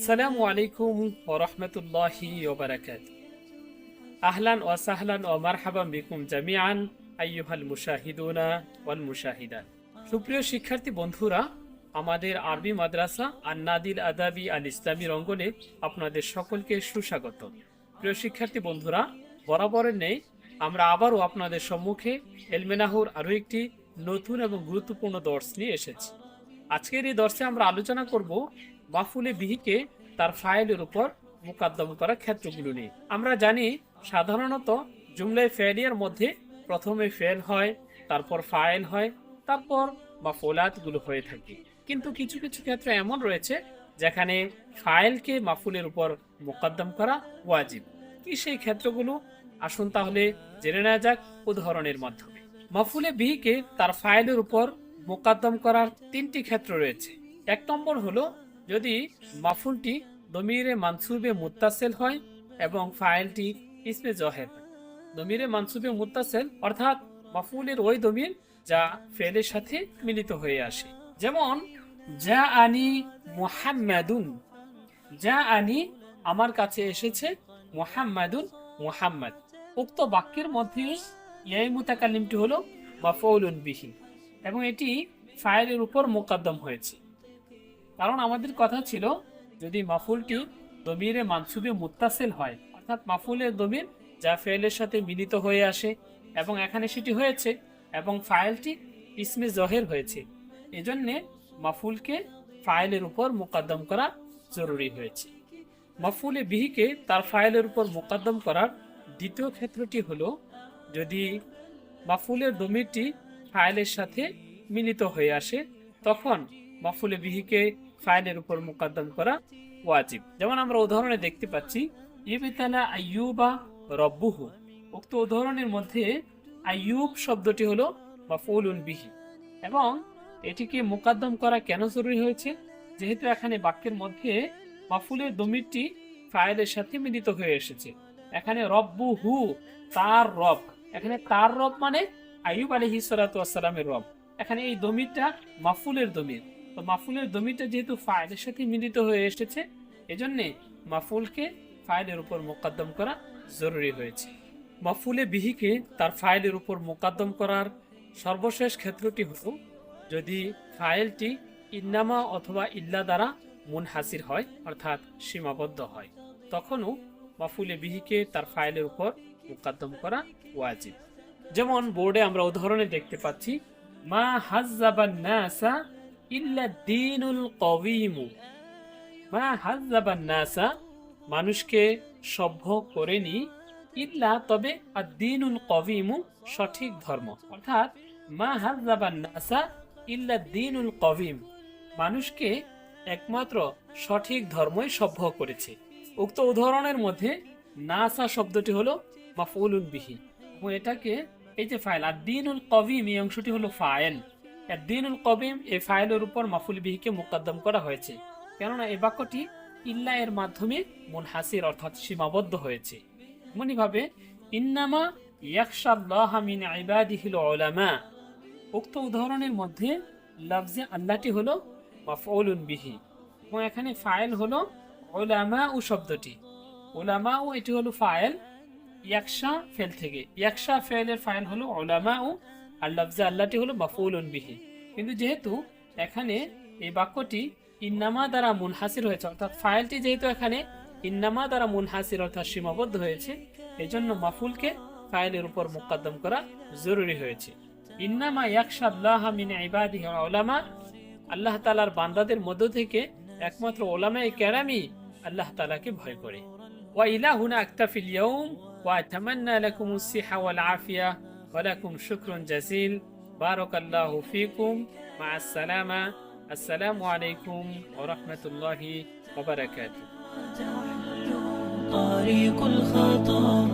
আসসালামু আলাইকুম ওয়া রাহমাতুল্লাহি ওয়া বারাকাতুহু। আহলান ওয়া সাহলান ওয়া মারহাবান বিকুম জামিআন, আইয়ুহাল মুশাহিদুনা ওয়াল মুশাহিদাত। সুপ্রিয় শিক্ষার্থী বন্ধুরা, আমাদের আরবি মাদ্রাসা আন্নাদিল আদাবি আল ইসলামী অঙ্গনে আপনাদের সকলকে সুস্বাগত। প্রিয় শিক্ষার্থী বন্ধুরা, বরাবরের নেই, আমরা আবারও আপনাদের সম্মুখে এলমেনাহুর আরও একটি নতুন এবং গুরুত্বপূর্ণ দর্শ নিয়ে এসেছি। আজকের এই দর্শে আমরা আলোচনা করব মাফুলে বিহিকে তার ফাইলের উপর মোকাদ্দম করা ক্ষেত্রগুলো নিয়ে। আমরা জানি সাধারণত জুমলায় ফেলিয়ার মধ্যে প্রথমে ফেল হয়, তারপর ফাইল হয়, তারপর মাফুলাতগুলো হয়ে থাকে। কিন্তু কিছু কিছু ক্ষেত্রে এমন রয়েছে যেখানে ফাইলকে মাফুলের উপর মোকাদ্দম করা ওয়াজিব। কি সেই ক্ষেত্রগুলো? আসুন তাহলে জেনে নেওয়া যাক উদাহরণের মাধ্যমে। মাফুলে বিহিকে তার ফাইলের উপর মোকাদ্দম করার তিনটি ক্ষেত্র রয়েছে। এক নম্বর হলো যদি মাফুলটি দমিরে মানসুবে মুত্তাসেল হয় এবং ফাইলটি ইসমে জহের, দমিরে মানসুবে মুত্তাসেল, অর্থাৎ মাফুলের ওই দমির যা ফেলের সাথে মিলিত হয়ে আসে। যেমন যা আনি মুহাম্মাদুন যা আনি আমার কাছে এসেছে মুহাম্মাদুন মুহাম্মদ উক্ত বাক্যের মধ্যে ইয়াই মুতাকালিমটি হলো মাফউলুন বিহি, এবং এটি ফাইলের উপর মোকদ্দম হয়েছে। কারণ আমাদের কথা ছিল, যদি মাফুলটি দমিরে মানসুবে মুত্তাসিল হয়, অর্থাৎ মাফুলের দমির যা ফেলের সাথে মিলিত হয়ে আসে এবং এখানে সেটি হয়েছে এবং ফাইলটি ইসমে জহের হয়েছে। এজন্যে মাফুলকে ফাইলের উপর মোকদ্দম করা জরুরি হয়েছে। মাফুলে বিহিকে তার ফাইলের উপর মোকদ্দম করার দ্বিতীয় ক্ষেত্রটি হলো, যদি মাফুলের দমিরটি ফাইলের সাথে মিলিত হয়ে আসে, তখন মাফুলে বিহিকে ফাইলের উপর মোকদ্দম করা ওয়াজিব। যেমন আমরা উদাহরণে দেখতে পাচ্ছি, ইবিতালা আইয়ুবা রব্বুহু। উক্ত উদাহরণের মধ্যে আইয়ুব শব্দটি হলো মাফুলুন বিহি। এবং এটিকে মোকদ্দম করা কেন জরুরি হয়েছে? যেহেতু এখানে বাক্যের মধ্যে মাফুলের দমিরটি ফাইলের সাথে মিলিত হয়ে এসেছে। এখানে রব্বু হু তার রব। এখানে তার রব মানে আইয়ুব আলহি রব। এখানে এই দমিরটা মাফুলের দমির। তো মাফুলের দমিরটা যেহেতু ফাইলের সাথে মিলিত হয়ে এসেছে, এজন্যে মাফুলকে ফাইলের উপর মোকদ্দম করা জরুরি হয়েছে। মাফুলে বিহিকে তার ফাইলের উপর মোকদ্দম করার সর্বশেষ ক্ষেত্রটি হল, যদি ফাইলটি ইন্নামা অথবা ইল্লা দ্বারা মুনহাসির হয়, অর্থাৎ সীমাবদ্ধ হয়, তখনও মাফুলে বিহিকে তার ফাইলের উপর মোকদ্দম করা ওয়াজিব। যেমন বোর্ডে আমরা উদাহরণে দেখতে পাচ্ছি, মা হাজ্জাবান ইল্লা কবিমু মা নাসা, মানুষকে সভ্য করেনি ইল্লা তবে আর দিনুল কবিমু সঠিক ধর্ম। অর্থাৎ মা হাজ্জাবান নাসা ইল্লা দিনুল কবিম মানুষকে একমাত্র সঠিক ধর্মই সভ্য করেছে। উক্ত উদাহরণের মধ্যে নাসা শব্দটি হলো মাফউলুন বিহি। এবং এটাকে এই যে ফাইল আর দিনুল কবিম এই অংশটি হলো আর দিনুল কবিম এই ফাইলের উপর মাফুল বিহিকে মোকদ্দম করা হয়েছে। কেননা এই বাক্যটি ইল্লা এর মাধ্যমে মুনহাসির অর্থাৎ সীমাবদ্ধ হয়েছে। এমনইভাবে ইন্নামা ইয়াকশাল্লাহ মিন ইবাদিহিল উলামা। উক্ত উদাহরণের মধ্যে লফজে আল্লাহটি হলো মাফউলুন বিহি এবং এখানে ফাইল হলো ওলামা ও শব্দটি। ওলামা ও এটি হলো ফাইল ইয়াকশা ফেল থেকে। ইয়াকশা ফেলের ফাইল হলো ওলামা ও আর লফজে আল্লাহটি হলো মাফুল বিহি। কিন্তু যেহেতু এখানে এই বাক্যটি ইন্নামা দ্বারা মুনহাসির হয়েছে, অর্থাৎ ফাইলটি যেহেতু এখানে ইন্নামা দ্বারা মুনহাসির অর্থাৎ সীমাবদ্ধ হয়েছে এই জন্য মাফুলকে ফাইলের উপর মোকদ্দম করা জরুরি হয়েছে। ইন্নামা ইয়াকশাল্লাহ ওলামা আল্লাহ তালার বান্দাদের মধ্য থেকে একমাত্র ওলামা ওলামাই ক্যারামি আল্লাহ তালাকে ভয় করে। ওয়া ইলাহুনা আক্তাফিল ইয়াউম ওয়া আতামান্না লাকুমুস সিহা ওয়াল আফিয়া। ولكم شكر جزيل. بارك الله فيكم. مع السلامة. السلام عليكم ورحمة الله وبركاته. طريق الخطر.